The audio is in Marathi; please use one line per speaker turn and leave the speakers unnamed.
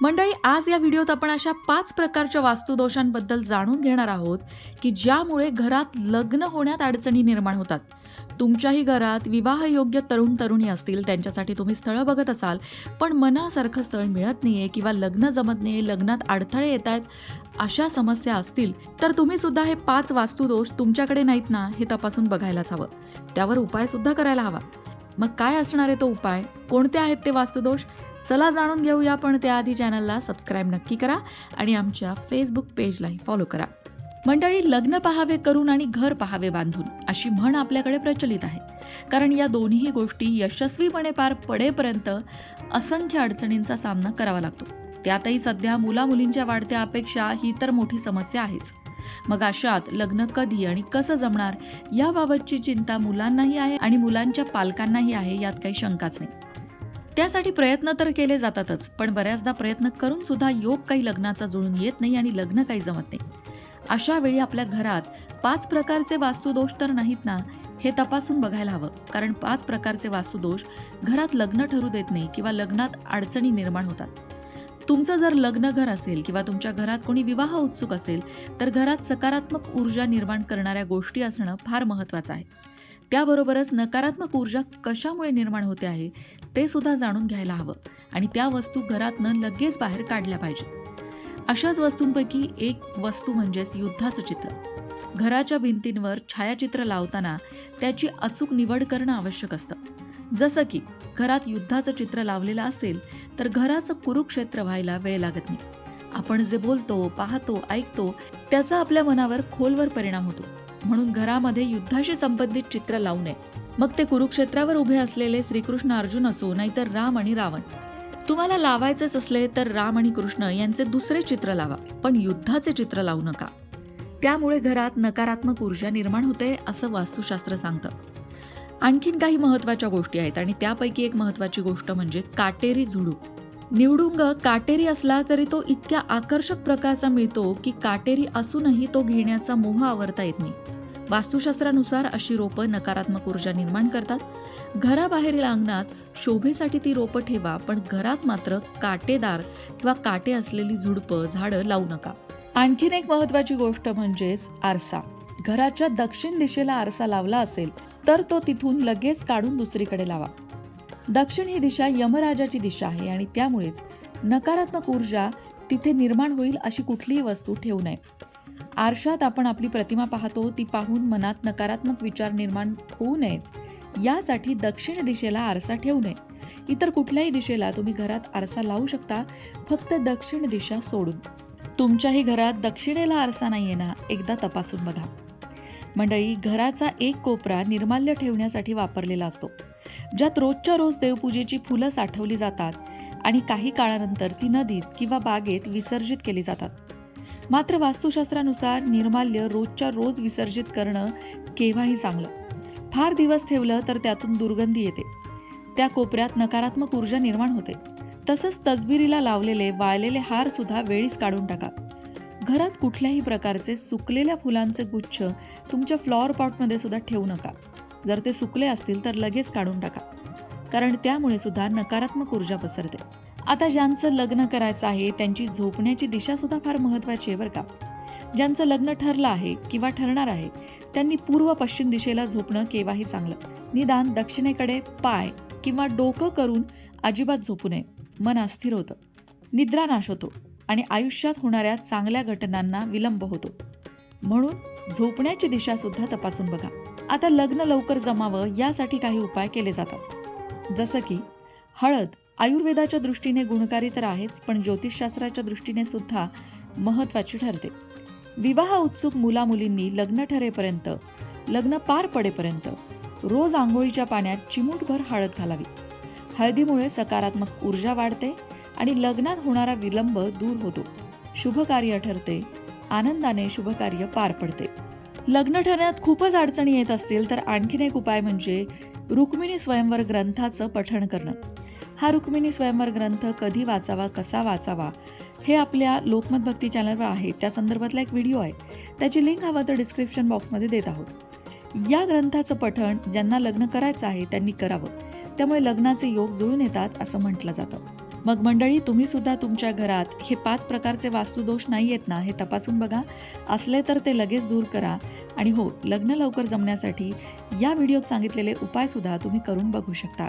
मंडळी आज या व्हिडिओत आपण अशा पाच प्रकारच्या वास्तुदोषांबद्दल जाणून घेणार आहोत की ज्यामुळे घरात लग्न होण्यात अडचणी निर्माण होतात. तुमच्याही घरात विवाहयोग्य तरुण तरुणी असतील त्यांच्यासाठी तुम्ही स्थळं बघत असाल पण मनासारखं स्थळ मिळत नाहीये किंवा लग्न जमत नाही लग्नात अडथळे येत आहेत अशा समस्या असतील तर तुम्ही सुद्धा हे पाच वास्तुदोष तुमच्याकडे नाहीत ना हे तपासून बघायलाच हवं. त्यावर उपाय सुद्धा करायला हवा. मग काय असणार आहे तो उपाय? कोणते आहेत ते वास्तुदोष? चला जाणून घेऊया पण त्याआधी चॅनलला सबस्क्राईब नक्की करा आणि आमच्या फेसबुक पेजलाही फॉलो करा. मंडळी लग्न पहावे करून आणि घर पहावे बांधून अशी म्हण आपल्याकडे प्रचलित आहे. कारण या दोन्ही गोष्टी यशस्वीपणे पार पडेपर्यंत असंख्य अडचणींचा सामना करावा लागतो. त्यातही सध्या मुलामुलींच्या वाढत्या अपेक्षा ही तर मोठी समस्या आहेच. मग अशात लग्न कधी आणि कसं जमणार याबाबतची चिंता मुलांनाही आहे आणि मुलांच्या पालकांनाही आहे यात काही शंकाच नाही. त्यासाठी प्रयत्न तर केले जातातच पण बऱ्याचदा प्रयत्न करून सुद्धा योग काही लग्नाचा जुळून येत नाही आणि लग्न काही जमत नाही. अशा वेळी आपल्या घरात पाच प्रकारचे वास्तुदोष तर नाहीत ना हे तपासून बघायला हवं. कारण पाच प्रकारचे वास्तुदोष घरात लग्न ठरू देत नाही किंवा लग्नात अडचणी निर्माण होतात. तुमचं जर लग्न घर असेल किंवा तुमच्या घरात कोणी विवाह उत्सुक असेल तर घरात सकारात्मक ऊर्जा निर्माण करणाऱ्या गोष्टी असणं फार महत्त्वाचं आहे. त्याबरोबरच नकारात्मक ऊर्जा कशामुळे निर्माण होते आहे? ते सुद्धा जाणून घ्यायला हवं. आणि त्या वस्तू घरातनं लगेच बाहेर काढल्या पाहिजे अशाच वस्तूंपैकी एक वस्तू म्हणजेच युद्धाचं चित्र. घराच्या भिंतींवर छायाचित्र लावताना त्याची अचूक निवड करणं आवश्यक असतं. जसं की घरात युद्धाचं चित्र लावलेलं असेल तर घराचं कुरुक्षेत्र व्हायला वेळ लागत नाही. आपण जे बोलतो पाहतो ऐकतो त्याचा आपल्या मनावर खोलवर परिणाम होतो. म्हणून घरामध्ये युद्धाशी संबंधित चित्र लावू नये. मग ते कुरुक्षेत्रावर उभे असलेले श्रीकृष्ण अर्जुन असो नाहीतर राम आणि रावण. तुम्हाला लावायचेच असले तर राम आणि कृष्ण यांचे दुसरे चित्र लावा पण युद्धाचे चित्र लावू नका. त्यामुळे घरात नकारात्मक ऊर्जा निर्माण होते असं वास्तुशास्त्र सांगतं. आणखीन काही महत्त्वाच्या गोष्टी आहेत आणि त्यापैकी एक महत्वाची गोष्ट म्हणजे काटेरी झुडूप निवडुंग काटेरी असला तरी तो इतक्या आकर्षक प्रकारचा मिळतो की काटेरी असूनही तो घेण्याचा मोह आवरता येत नाही. वास्तुशास्त्रानुसार अशी रोपं नकारात्मक ऊर्जा निर्माण करतात. घराबाहेरील अंगणात शोभेसाठी ती रोपं ठेवा पण घरात मात्र काटेदार किंवा काटे असलेली झुडपं झाडं लावू नका. आणखीन एक महत्वाची गोष्ट म्हणजेच आरसा. घराच्या दक्षिण दिशेला आरसा लावला असेल तर तो तिथून लगेच काढून दुसरीकडे लावा. दक्षिण ही दिशा यमराजाची दिशा आहे आणि त्यामुळेच नकारात्मक ऊर्जा तिथे निर्माण होईल अशी कुठलीही वस्तू ठेवू नये. आरशात आपण आपली प्रतिमा पाहतो ती पाहून मनात नकारात्मक विचार निर्माण होऊ नयेत. यासाठी दक्षिण दिशेला आरसा ठेवू नये. इतर कुठल्याही दिशेला तुम्ही घरात आरसा लावू शकता फक्त दक्षिण दिशा सोडून. तुमच्याही घरात दक्षिणेला आरसा नाहीये ना एकदा तपासून बघा. मंडळी घराचा एक कोपरा निर्माल्य ठेवण्यासाठी वापरलेला असतो. ज्यात रोजच्या रोज देवपूजेची फुलं साठवली जातात आणि काही काळानंतर ती नदीत किंवा बागेत विसर्जित केली जातात. मात्र वास्तुशास्त्रानुसार निर्माल्य रोजच्या रोज विसर्जित करणं केव्हाही चांगलं. फार दिवस ठेवलं तर त्यातून दुर्गंधी येते. त्या कोपऱ्यात नकारात्मक ऊर्जा निर्माण होते. तसंच तसबिरीला लावलेले वाळलेले हार सुद्धा वेळीच काढून टाका. घरात कुठल्याही प्रकारचे सुकलेल्या फुलांचे गुच्छ तुमच्या फ्लॉवर पॉटमध्ये सुद्धा ठेवू नका. जर ते सुकले असतील तर लगेच काढून टाका. कारण त्यामुळे सुद्धा नकारात्मक ऊर्जा पसरते. आता ज्यांचं लग्न करायचं आहे त्यांची झोपण्याची दिशा सुद्धा फार महत्वाची आहे बरं का. ज्यांचं लग्न ठरलं आहे किंवा ठरणार आहे त्यांनी पूर्व पश्चिम दिशेला झोपणं केव्हाही चांगलं. निदान दक्षिणेकडे पाय किंवा डोकं करून अजिबात झोपू नये. मन अस्थिर होतं. निद्रानाश होतो आणि आयुष्यात होणाऱ्या चांगल्या घटनांना विलंब होतो. म्हणून झोपण्याची दिशा सुद्धा तपासून बघा. आता लग्न लवकर जमावं यासाठी काही उपाय केले जातात. जसं की हळद आयुर्वेदाच्या दृष्टीने गुणकारी तर आहेच पण ज्योतिषशास्त्राच्या दृष्टीने सुद्धा महत्त्वाची ठरते. विवाह उत्सुक मुलामुलींनी लग्न ठरेपर्यंत लग्न पार पडेपर्यंत रोज आंघोळीच्या पाण्यात चिमूटभर हळद घालावी. हळदीमुळे सकारात्मक ऊर्जा वाढते आणि लग्नात होणारा विलंब दूर होतो. शुभ कार्य ठरते आनंदाने शुभ कार्य पार पडते. लग्न ठरण्यात खूपच अडचणी येत असतील तर आणखीन एक उपाय म्हणजे रुक्मिणी स्वयंवर ग्रंथाचं पठण करणं. हा रुक्मिणी स्वयंवर ग्रंथ कधी वाचावा कसा वाचावा हे आपल्या लोकमत भक्ती चॅनलवर आहे. त्या संदर्भातला एक व्हिडिओ आहे. त्याची लिंक हवं तर डिस्क्रिप्शन बॉक्समध्ये देत आहोत. या ग्रंथाचं पठण ज्यांना लग्न करायचं आहे त्यांनी करावं. त्यामुळे लग्नाचे योग जुळून येतात असं म्हटलं जातं. मग मंडळी तुम्ही सुद्धा तुमच्या घरात हे पाच प्रकारचे वास्तुदोष नाही आहेत ना हे तपासून बघा. असले तर ते लगेच दूर करा. आणि हो लग्न लवकर जमण्यासाठी या व्हिडिओत सांगितलेले उपायसुद्धा तुम्ही करून बघू शकता.